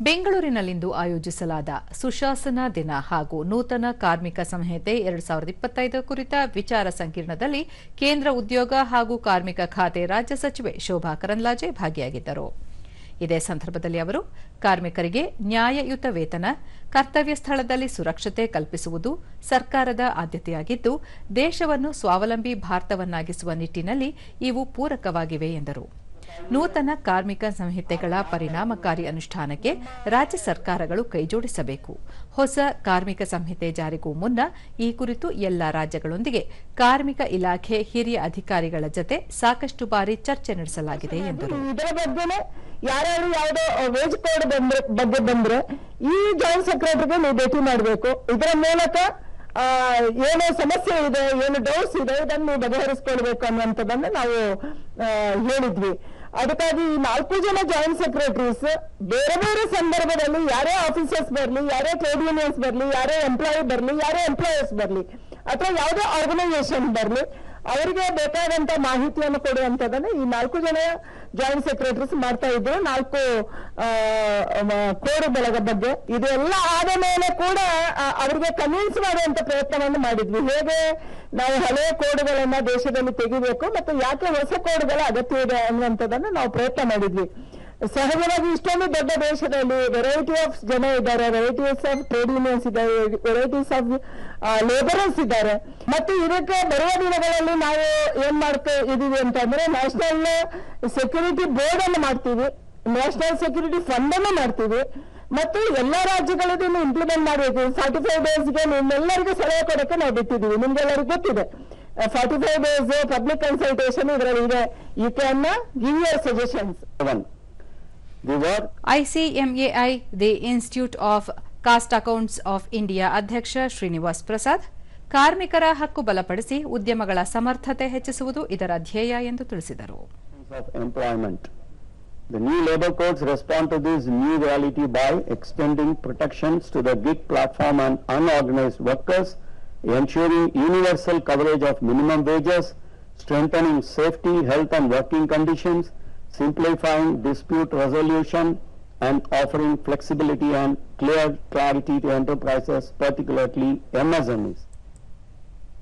ಬೆಂಗಳೂರಿನಲ್ಲಿಂದು ಆಯೋಜಿಸಲಾದ ಸುಶಾಸನ ದಿನ ಹಾಗೂ ನೂತನ ಕಾರ್ಮಿಕ ಸಂಹಿತೆ ಎರಡು ಸಾವಿರದ ಇಪ್ಪತ್ತೈದು ಕುರಿತ ವಿಚಾರ ಸಂಕಿರಣದಲ್ಲಿ ಕೇಂದ್ರ ಉದ್ಯೋಗ ಹಾಗೂ ಕಾರ್ಮಿಕ ಖಾತೆ ರಾಜ್ಯ ಸಚಿವೆ ಶೋಭಾ ಕರಂದ್ಲಾಜೆ ಭಾಗಿಯಾಗಿದ್ದರು. ಇದೇ ಸಂದರ್ಭದಲ್ಲಿ ಅವರು, ಕಾರ್ಮಿಕರಿಗೆ ನ್ಯಾಯಯುತ ವೇತನ, ಕರ್ತವ್ಯ ಸ್ಥಳದಲ್ಲಿ ಸುರಕ್ಷತೆ ಕಲ್ಪಿಸುವುದು ಸರ್ಕಾರದ ಆದ್ಯತೆಯಾಗಿದ್ದು, ದೇಶವನ್ನು ಸ್ವಾವಲಂಬಿ ಭಾರತವನ್ನಾಗಿಸುವ ನಿಟ್ಟಿನಲ್ಲಿ ಇವು ಪೂರಕವಾಗಿವೆ ಎಂದರು. ನೂತನ ಕಾರ್ಮಿಕ ಸಂಹಿತೆಗಳ ಪರಿಣಾಮಕಾರಿ ಅನುಷ್ಠಾನಕ್ಕೆ ರಾಜ್ಯ ಸರ್ಕಾರಗಳು ಕೈಜೋಡಿಸಬೇಕು. ಹೊಸ ಕಾರ್ಮಿಕ ಸಂಹಿತೆ ಜಾರಿಗೂ ಮುನ್ನ ಈ ಕುರಿತು ಎಲ್ಲ ರಾಜ್ಯಗಳೊಂದಿಗೆ ಕಾರ್ಮಿಕ ಇಲಾಖೆ ಹಿರಿಯ ಅಧಿಕಾರಿಗಳ ಜತೆ ಸಾಕಷ್ಟು ಬಾರಿ ಚರ್ಚೆ ನಡೆಸಲಾಗಿದೆ ಎಂದರು. ಇದರ ಬಗ್ಗೆನೇ ಯಾರ್ಯಾರು ಯಾವುದೋ ವೇಜ್ ಬಗ್ಗೆ ಬಂದ್ರೆ ಈ ಜಾಯಿಂಟ್ ಸೆಕ್ರೆಟರಿಗೆ ನೀವು ಭೇಟಿ ಮಾಡಬೇಕು. ಇದರ ಮೂಲಕ ಏನು ಸಮಸ್ಯೆ ಇದೆ, ಏನು ಡೌಟ್ಸ್ ಇದೆ, ಇದನ್ನು ನೀವು ಅನ್ನುವಂಥದ್ದನ್ನು ನಾವು ಹೇಳಿದ್ವಿ. ಅದಕ್ಕಾಗಿ ಈ ನಾಲ್ಕು ಜನ ಜಾಯಿಂಟ್ ಸೆಕ್ರೆಟರೀಸ್ ಬೇರೆ ಬೇರೆ ಸಂದರ್ಭದಲ್ಲಿ ಯಾರೇ ಆಫೀಸರ್ಸ್ ಬರ್ಲಿ, ಯಾರೇ ಟ್ರೇಡ್ ಯೂನಿಯನ್ಸ್ ಬರ್ಲಿ, ಯಾರೇ ಎಂಪ್ಲಾಯಿ ಬರ್ಲಿ, ಯಾರೇ ಎಂಪ್ಲಾಯರ್ಸ್ ಬರ್ಲಿ, ಅಥವಾ ಯಾವುದೇ ಆರ್ಗನೈಸೇಷನ್ ಬರ್ಲಿ ಅವರಿಗೆ ಬೇಕಾದಂತ ಮಾಹಿತಿಯನ್ನು ಕೊಡುವಂತದನ್ನ ಈ ನಾಲ್ಕು ಜನ ಜಾಯಿಂಟ್ ಸೆಕ್ರೆಟರೀಸ್ ಮಾಡ್ತಾ ಇದ್ರು. ನಾಲ್ಕು ಕೋಡುಗಳ ಬಗ್ಗೆ. ಇದೆಲ್ಲ ಆದ ಮೇಲೆ ಕೂಡ ಅವ್ರಿಗೆ ಕನ್ವಿನ್ಸ್ ಮಾಡುವಂತ ಪ್ರಯತ್ನವನ್ನು ಮಾಡಿದ್ವಿ. ಹೇಗೆ ನಾವು ಹಳೆಯ ಕೋಡುಗಳನ್ನ ದೇಶದಲ್ಲಿ ತೆಗಿಬೇಕು ಮತ್ತು ಯಾಕೆ ಹೊಸ ಕೋಡುಗಳ ಅಗತ್ಯ ಇದೆ ಅನ್ನುವಂಥದ್ದನ್ನು ನಾವು ಪ್ರಯತ್ನ ಮಾಡಿದ್ವಿ. ಸಹಜವಾಗಿ ಇಷ್ಟೊಂದು ದೊಡ್ಡ ದೇಶದಲ್ಲಿ ವೆರೈಟಿ ಆಫ್ ಜನ ಇದ್ದಾರೆ ವೆರೈಟೀಸ್ ಆಫ್ ಟ್ರೇಡ್ ಯೂನಿಯನ್ಸ್ ಇದ್ದಾರೆ ವೆರೈಟೀಸ್ ಆಫ್ ಲೇಬರರ್ಸ್ ಇದ್ದಾರೆ. ಮತ್ತು ಇದಕ್ಕೆ ಬರುವ ದಿನಗಳಲ್ಲಿ ನಾವು ಏನ್ ಮಾಡ್ತಾ ಇದೀವಿ ಅಂತಂದ್ರೆ ನ್ಯಾಷನಲ್ ಸೆಕ್ಯೂರಿಟಿ ಬೋರ್ಡ್ ಅನ್ನು ಮಾಡ್ತೀವಿ. ನ್ಯಾಷನಲ್ ಸೆಕ್ಯೂರಿಟಿ ಫಂಡ್ ಅನ್ನು ಮಾಡ್ತೀವಿ. ಮತ್ತು ಎಲ್ಲಾ ರಾಜ್ಯಗಳು ಇದನ್ನು ಇಂಪ್ಲಿಮೆಂಟ್ ಮಾಡಬೇಕು. ಫಾರ್ಟಿ ಫೈವ್ ಡೇಸ್ಗೆ ನಿಮ್ಮೆಲ್ಲರಿಗೂ ಸಲಹೆ ಕೊಡಕ್ಕೆ ನಾವು ಬಿಟ್ಟಿದ್ದೀವಿ. ನಿಮ್ಗೆಲ್ಲರಿಗೂ ಗೊತ್ತಿದೆ. Forty five days public consultation ಇದರಲ್ಲಿ ಇದೆ. You can give your suggestions One, the work ICMAI the institute of cost accounts of India ಅಧ್ಯಕ್ಷ ಶ್ರೀನಿವಾಸ್ ಪ್ರಸಾದ್ ಕಾರ್ಮಿಕರ ಹಕ್ಕು ಬಲಪಡಿಸಿ ಉದ್ಯಮಗಳ ಸಮರ್ಥತೆ ಹೆಚ್ಚಿಸುವುದು ಇದರ ಧ್ಯೇಯ ಎಂದು ತಿಳಿಸಿದರು. The new labor codes respond to this new reality by extending protections to the gig platform and unorganized workers, ensuring universal coverage of minimum wages, strengthening safety, health and working conditions, simplifying dispute resolution, and offering flexibility and clear clarity to enterprises, particularly MSMEs.